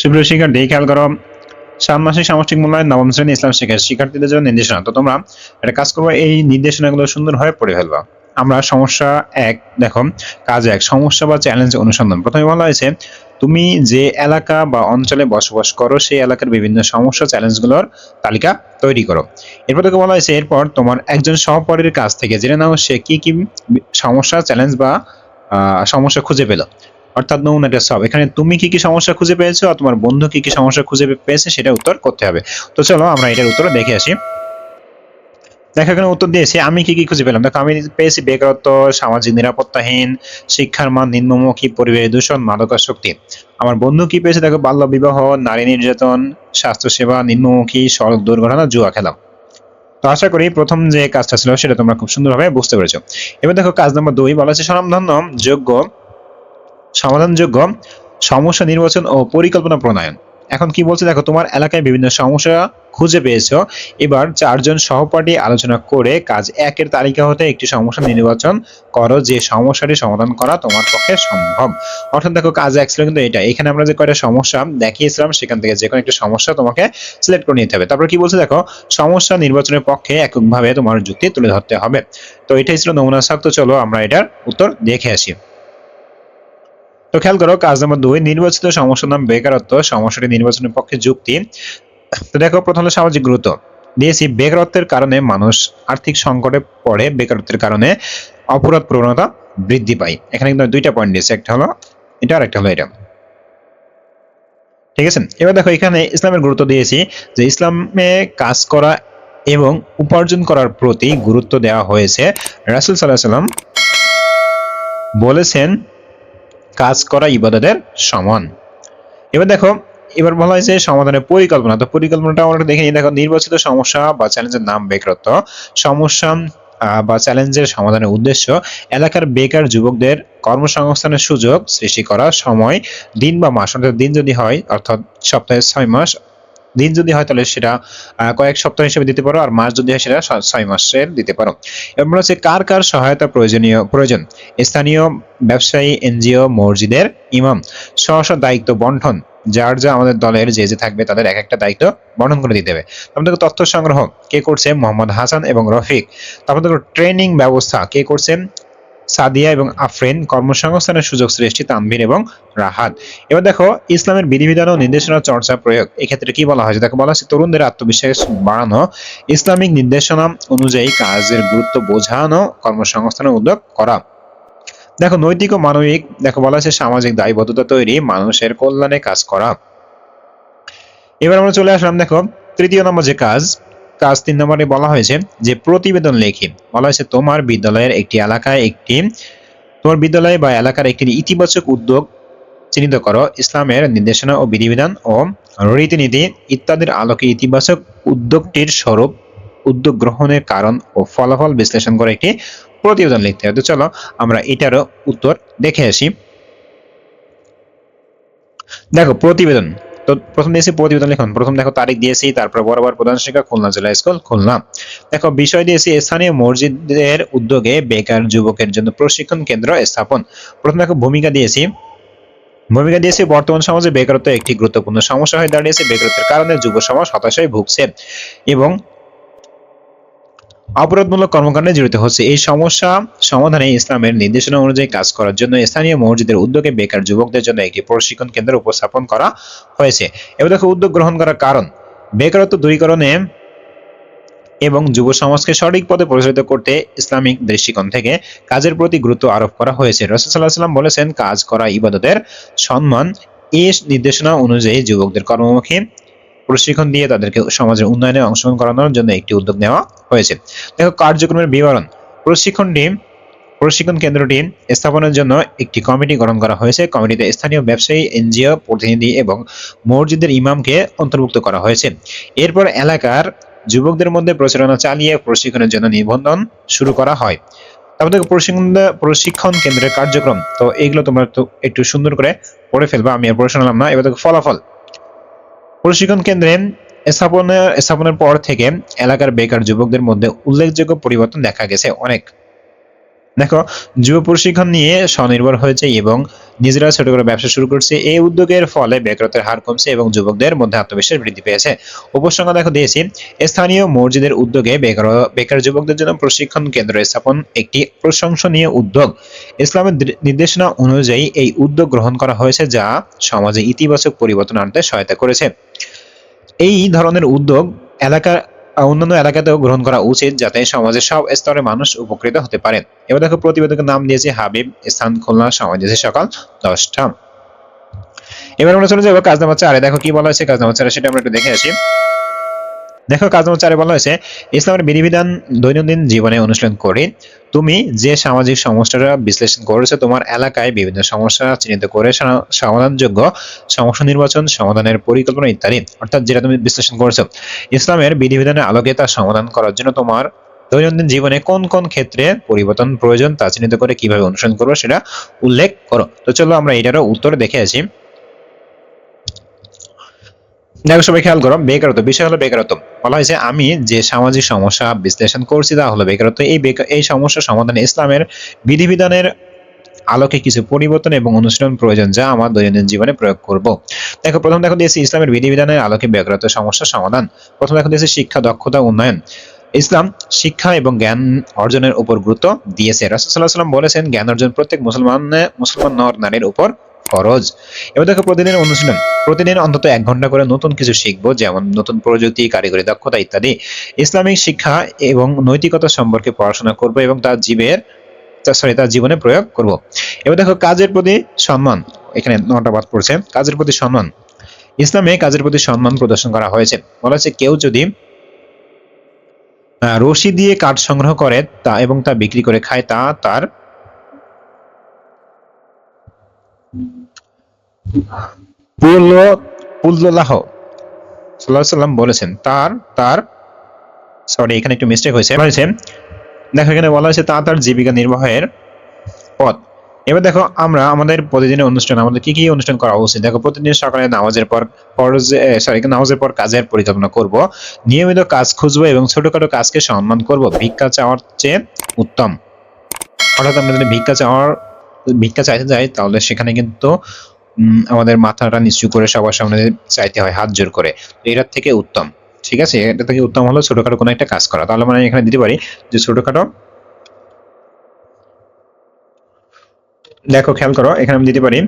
সুপ্রিয় শিক্ষার্থী, খেয়াল করো ষান্মাসিক সামষ্টিক মূল্যায়ন নবম শ্রেণি ইসলাম শিক্ষার শিক্ষার্থীদের জন্য নির্দেশনা। তো তোমরা একটা কাজ করব, এই নির্দেশনাগুলো সুন্দরভাবে পড়ে ফেলবা। আমরা সমস্যা এক, দেখো, কাজ এক, সমস্যা বা চ্যালেঞ্জ অনুসন্ধান। প্রথমে বলা হয়েছে, তুমি যে এলাকা বা অঞ্চলে বসবাস করো, সেই এলাকার বিভিন্ন সমস্যা চ্যালেঞ্জগুলোর তালিকা তৈরি করো। এরপর তোকে বলা হয়েছে, এরপর তোমার একজন সহপাঠীর কাছ থেকে জেনে নাও সে কি কি সমস্যা চ্যালেঞ্জ বা সমস্যা খুঁজে পেল। অর্থাৎ নমুনাটা সব এখানে তুমি কি কি সমস্যা খুঁজে পেয়েছ আর তোমার বন্ধু কি কি সমস্যা খুঁজে পেয়েছে সেটা উত্তর করতে হবে। তো চলো আমরা এটার উত্তর দেখে আসি। দেখো, এখানে উত্তর দিয়েছি, আমি কি কি খুঁজে পেলাম? দেখো, আমি পেয়েছি বেকারত্ব, সামাজিক নিরাপত্তাহীন, শিক্ষার মান নিম্নমুখী, পরিবেশ দূষণ, মাদকাসক্তি। আমার বন্ধু কি পেয়েছে? দেখো, বাল্য বিবাহ, নারী নির্যাতন, স্বাস্থ্যসেবা নিম্নমুখী, সড়ক দুর্ঘটনা, জুয়া খেলা। তো আশা করি প্রথম যে কাজটা ছিল সেটা তোমরা খুব সুন্দরভাবে বুঝতে পেরেছ। এবার দেখো, কাজ নম্বর দুই বলা হচ্ছে স্বনামধন্য যোগ্য সমাধানযোগ্য সমস্যা নির্বাচন ও পরিকল্পনা প্রণয়ন। এখন কি বলছে? দেখো, তোমার এলাকায় বিভিন্ন সমস্যা খুঁজে পেয়েছ। এবার চারজন সহপাঠী আলোচনা করে কাজ একের তালিকা হতে একটি সমস্যা নির্বাচন করো। যে সমস্যাটি সমাধান করা তোমার পক্ষে সম্ভব। অর্থাৎ দেখো, কাজ এক ছিল কিন্তু এটা। এখানে আমরা যে কয়টা সমস্যা দেখিয়েছিলাম, সেখান থেকে যে কোনো একটা সমস্যা তোমাকে সিলেক্ট করে নিতে হবে। তারপর কি বলছে? দেখো, সমস্যা নির্বাচনের পক্ষে এককভাবে তোমার যুক্তি তুলে ধরতে হবে। তো এটাই ছিল নমুনা সাক তো চলো আমরা এটার উত্তর দেখে আসি। তো খেয়াল করো, কাজ নম্বর দুই, নির্বাচিত সমস্যার নাম বেকারত্ব, সমস্যাটি নির্বাচনের পক্ষে যুক্তি। তো দেখো, প্রথম হলো সামাজিক গুরুত্ব। দিয়েছি, বেকারত্বের কারণে মানুষ আর্থিক সংকটে পড়ে, বেকারত্বের কারণে অপরাধ প্রবণতা বৃদ্ধি পায়। এখানে কিন্তু দুইটা পয়েন্ট দিয়েছে, একটা হলো এটা আর একটা হলো এটা। ঠিক আছে? এবার দেখো, এখানে ইসলামের গুরুত্ব দিয়েছি যে ইসলামে কাজ করা এবং উপার্জন করার প্রতি গুরুত্ব দেওয়া হয়েছে। রাসুল সাল্লাহ সাল্লাম বলেছেন কাজ করা ইবাদতের সমান। এবার দেখো, এবার বলা হয়েছে সমাধানের পরিকল্পনা। তো পরিকল্পনাটা আমরা দেখে নিই। দেখো, নির্বাচিত সমস্যা বা চ্যালেঞ্জের নাম বেকারত্ব সমস্যা বা চ্যালেঞ্জের সমাধানের উদ্দেশ্য, এলাকার বেকার যুবকদের কর্মসংস্থানের সুযোগ সৃষ্টি করা সময় দিন বা মাস, অর্থাৎ দিন যদি হয়, অর্থাৎ সপ্তাহে ছয় মাস দিন যদি হয় তাহলে সেটা কয়েক সপ্তাহ হিসেবে দিতে পারো আর মাস যদি হয় সেটা ছয় মাসের দিতে পারো। এবার হচ্ছে কার কার সহায়তা প্রয়োজনীয়, প্রয়োজন? স্থানীয় ব্যবসায়ী, এনজিও, মসজিদের ইমাম স্ব দায়িত্ব বন্টন, যার যা আমাদের দলের যে যে থাকবে তাদের এক একটা দায়িত্ব বর্ণন করে দিতে হবে। তারপর তথ্য সংগ্রহ, কে করছে? মোহাম্মদ হাসান এবং রফিক। তারপর ট্রেনিং ব্যবস্থা, কে করছে সাদিয়া এবং আফরিন কর্মসংস্থানের সুযোগ সৃষ্টি তানভীর এবং রাহাত। এবার দেখো, ইসলামের বিধিবিধান ও নির্দেশনা চর্চা প্রয়োগ। এক্ষেত্রে কি বলা হয়েছে দেখো বলা হচ্ছে তরুণদের আত্মবিশ্বাস বাড়ানো, ইসলামিক নির্দেশনা অনুযায়ী কাজের গুরুত্ব বোঝানো, কর্মসংস্থানের উদ্যোগ করা। দেখো, নৈতিক ও মানবিক, দেখো, বলা হচ্ছে সামাজিক দায়বদ্ধতা তৈরি, মানুষের কল্যাণে কাজ করা। এবার আমরা চলে আসলাম, দেখো, তৃতীয় নম্বর যে কাজ কাজ তিন নম্বরে বলা হয়েছে যে প্রতিবেদন লেখি, বলা হয়েছে তোমার বিদ্যালয়ের একটি এলাকায় একটি, তোমার বিদ্যালয় বা এলাকার একটি ইতিবাচক উদ্যোগ চিহ্নিত করো, ইসলামের নির্দেশনা ও বিধিবিধান ও রীতিনীতি ইত্যাদির আলোকে ইতিবাচক উদ্যোগটির স্বরূপ উদ্যোগ গ্রহণের কারণ ও ফলাফল বিশ্লেষণ করে একটি প্রতিবেদন লিখতে হবে চলো আমরা এটারও উত্তর দেখে আসি। দেখো, প্রতিবেদন। তো প্রথম দিয়েছি প্রতিবেদন লিখন। প্রথম দেখো তারিখ দিয়েছি, তারপর বরাবর প্রধান শিক্ষা খুলনা জেলা স্কুল, খুলনা। দেখো, বিষয় দিয়েছি স্থানীয় মসজিদের উদ্যোগে বেকার যুবকের জন্য প্রশিক্ষণ কেন্দ্র স্থাপন। প্রথম দেখো ভূমিকা দিয়েছি। ভূমিকা দিয়েছে, বর্তমান সমাজে বেকারত্ব একটি গুরুত্বপূর্ণ সমস্যা হয়ে দাঁড়িয়েছে। বেকারত্বের কারণে যুব সমাজ হতাশায় ভুগছে এবং অপরাধমূলক কর্মকাণ্ডে জড়িত হচ্ছে। এই সমস্যা সমাধানে ইসলামের নির্দেশনা অনুযায়ী কাজ করার জন্য স্থানীয় মসজিদের উদ্যোগে বেকার যুবকদের জন্য একটি প্রশিক্ষণ কেন্দ্র উপস্থাপন করা হয়েছে। এবার দেখো উদ্যোগ গ্রহণ করার কারণ। বেকারত্ব দূরীকরণে এবং যুব সমাজকে সঠিক পথে পরিচালিত করতে ইসলামিক দৃষ্টিকোণ থেকে কাজের প্রতি গুরুত্ব আরোপ করা হয়েছে। রসুল্লাহ বলেছেন, কাজ করা ইবাদতের সম্মান। এই নির্দেশনা অনুযায়ী যুবকদের কর্মমুখী প্রশিক্ষণ দিয়ে তাদেরকে সমাজের উন্নয়নে অংশগ্রহণ করানোর জন্য একটি উদ্যোগ নেওয়া হয়েছে। দেখো, কার্যক্রমের বিবরণ। প্রশিক্ষণটি প্রশিক্ষণ কেন্দ্রটি স্থাপনের জন্য একটি কমিটি গঠন করা হয়েছে। কমিটিতে স্থানীয় ব্যবসায়ী, এনজিও, প্রতিনিধি এবং মসজিদের ইমামকে অন্তর্ভুক্ত করা হয়েছে। এরপর এলাকার যুবকদের মধ্যে প্রচারণা চালিয়ে প্রশিক্ষণের জন্য নিবন্ধন শুরু করা হয়। তারপর দেখো, প্রশিক্ষণ প্রশিক্ষণ কেন্দ্রের কার্যক্রম। তো এইগুলো তোমরা একটু সুন্দর করে পড়ে ফেলবা, আমি আর পড়ে শোনালাম না। এবার দেখো, ফলাফল। প্রশিক্ষণ কেন্দ্রে স্থাপনের স্থাপনের পর থেকে এলাকার বেকার যুবকদের মধ্যে উল্লেখযোগ্য পরিবর্তন দেখা গেছে অনেক। দেখো যুব প্রশিক্ষণ নিয়ে স্বনির্ভর হয়েছে এবং নিজেরা ছোট করে ব্যবসা শুরু করছে। এই উদ্যোগের ফলে বেকারত্বের হার কমছে এবং যুবকদের মধ্যে আত্মবিশ্বাস বৃদ্ধি পেয়েছে। উপসংখ্যা দেখো দিয়েছি, স্থানীয় মসজিদের উদ্যোগে বেকার বেকার যুবকদের জন্য প্রশিক্ষণ কেন্দ্র স্থাপন একটি প্রশংসনীয় উদ্যোগ। ইসলামের নির্দেশনা অনুযায়ী এই উদ্যোগ গ্রহণ করা হয়েছে যা সমাজে ইতিবাচক পরিবর্তন আনতে সহায়তা করেছে। এই ধরনের উদ্যোগ এলাকার অন্যান্য এলাকাতেও গ্রহণ করা উচিত যাতে সমাজের সব স্তরের মানুষ উপকৃত হতে পারেন। এবার দেখো, প্রতিবেদকের নাম দিয়েছে হাবিব, স্থান খুলনা, সময় দিয়েছে সকাল দশটা। এবার আমরা চলে যাব কাজ নাম্বার চারে। দেখো, কি বলা হয়েছে কাজ নাম্বার চারে, সেটা আমরা একটু দেখে আসি। দেখো, কাজ নাম্বার চারে বলা হয়েছে, ইসলামের বিধিবিধান দৈনন্দিন জীবনে অনুশীলন করে। তুমি যে সামাজিক সমস্যাটা বিশ্লেষণ করেছ, তোমার এলাকায় বিভিন্ন সমস্যা চিহ্নিত করে সমাধানযোগ্য সমস্যা নির্বাচন, সমাধানের পরিকল্পনা ইত্যাদি, অর্থাৎ যেটা তুমি বিশ্লেষণ করেছ। ইসলামের বিধিবিধানের আলোকে তা সমাধান করার জন্য তোমার দৈনন্দিন জীবনে কোন কোন ক্ষেত্রে পরিবর্তন প্রয়োজন তা চিহ্নিত করে কীভাবে অনুসরণ করব সেটা উল্লেখ করো। তো চলো আমরা এটারও উত্তর দেখে আসি। দেখো সবাই খেয়াল করো, বেকারত্ব, বিষয় হলো বেকারত্ব। বলা হয়েছে, আমি যে সামাজিক সমস্যা বিশ্লেষণ করছি তা হলো বেকারত্ব। এই এই সমস্যা সমাধানে ইসলামের বিধিবিধানের আলোকে কিছু পরিবর্তন এবং অনুশীলন প্রয়োজন যা আমার দৈনন্দিন জীবনে প্রয়োগ করব। দেখো, প্রথম দেখো দিয়েছি ইসলামের বিধিবিধানের আলোকে বেকারত্ব সমস্যা সমাধান। প্রথম দেখো দিয়েছি শিক্ষা, দক্ষতা, উন্নয়ন। ইসলাম শিক্ষা এবং জ্ঞান অর্জনের উপর গুরুত্ব দিয়েছে। রাসুল্লাহ সাল্লাম বলেছেন, জ্ঞান অর্জন প্রত্যেক মুসলমান মুসলমান নর নারীর উপর ফরজ এবার দেখো প্রতিদিন অনুশীলন। প্রতিদিন অন্তত এক ঘণ্টা করে নতুন কিছু শিখব, যেমন নতুন প্রযুক্তি, কারিগরি দক্ষতা ইত্যাদি। ইসলামিক শিক্ষা এবং নৈতিকতা সম্পর্কে পড়াশোনা করব এবং তার জীবের সরি তার জীবনে প্রয়োগ করব। এবার দেখো কাজের প্রতি সম্মান। এখানে নটা বাদ পড়ছে। কাজের প্রতি সম্মান। ইসলামে কাজের প্রতি সম্মান প্রদর্শন করা হয়েছে। বলা হচ্ছে কেউ যদি রশি দিয়ে কাঠ সংগ্রহ করে তা এবং তা বিক্রি করে খায়, তা তার পুল্লাহ সাল্লাহ সাল্লাম বলেছেন, তার তার সরি এখানে একটু মিস্টেক হয়েছে। বলেছে দেখো এখানে বলা হয়েছে তা তার জীবিকা নির্বাহের পথ। এবার দেখো, আমরা আমাদের প্রতিদিনের অনুষ্ঠান, আমাদের কি কি অনুষ্ঠান করা উচিত? দেখো, প্রতিদিন সকালে নামাজের পর সরি নামাজের পর কাজের পরিকল্পনা করব। নিয়মিত কাজ খুঁজবো এবং ছোটখাটো কাজকে সম্মান করব। ভিক্ষা চাওয়ার চেয়ে উত্তম। অর্থাৎ আমরা যদি ভিক্ষা চাওয়ার ভিক্ষা চাইতে যাই তাহলে সেখানে কিন্তু আমাদের মাথাটা নিচু করে সবার সামনে চাইতে হয়, হাত জোর করে। এটার থেকে উত্তম, ঠিক আছে? এটা থেকে উত্তম হলো ছোটখাটো কোনো একটা কাজ করা। তাহলে মানে এখানে দিতে পারি যে ছোটখাটো, দেখো, খেয়াল করো, এখানে আমি দিতে পারি,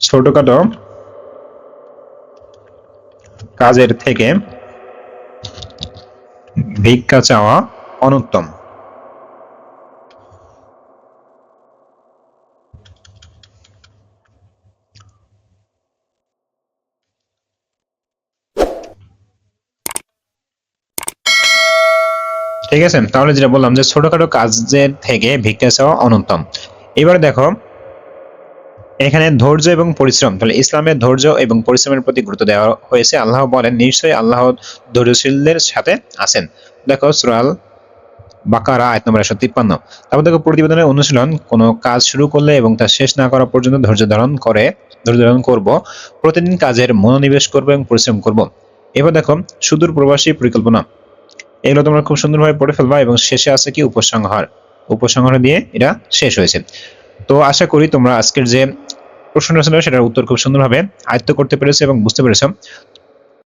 ছোটখাটো কাজের থেকে ভিক্ষা চাওয়া অনুত্তম। ঠিক আছে, তাহলে যেটা বললাম যে ছোটখাটো কাজের থেকে ভিক্ষা চাওয়া অনুত্তম। এবার দেখো, এখানে ধৈর্য এবং পরিশ্রম, তাহলে ইসলামের ধৈর্য এবং পরিশ্রমের প্রতি গুরুত্ব দেওয়া হয়েছে। আল্লাহ বলেন, নিশ্চয়ই আল্লাহ ধৈর্যশীলদের সাথে আছেন। দেখো সুরাল বাকারা, আয়াত নম্বর একশো তিপ্পান্ন। তারপর দেখো, প্রতিবেদনের অনুশীলন, কোনো কাজ শুরু করলে এবং তা শেষ না করা পর্যন্ত ধৈর্য ধারণ করে, ধৈর্য ধারণ করব। প্রতিদিন কাজের মনোনিবেশ করব এবং পরিশ্রম করব। এবার দেখো, সুদূর প্রবাসী পরিকল্পনা। এগুলো তোমরা খুব সুন্দরভাবে পড়ে ফেলবা এবং শেষে আছে কি? উপসংহার। উপসংহার দিয়ে এটা শেষ হয়েছে। তো আশা করি তোমরা আজকের যে প্রশ্নটা ছিল, সেটার উত্তর খুব সুন্দরভাবে আয়ত্ত করতে পেরেছ এবং বুঝতে পেরেছ।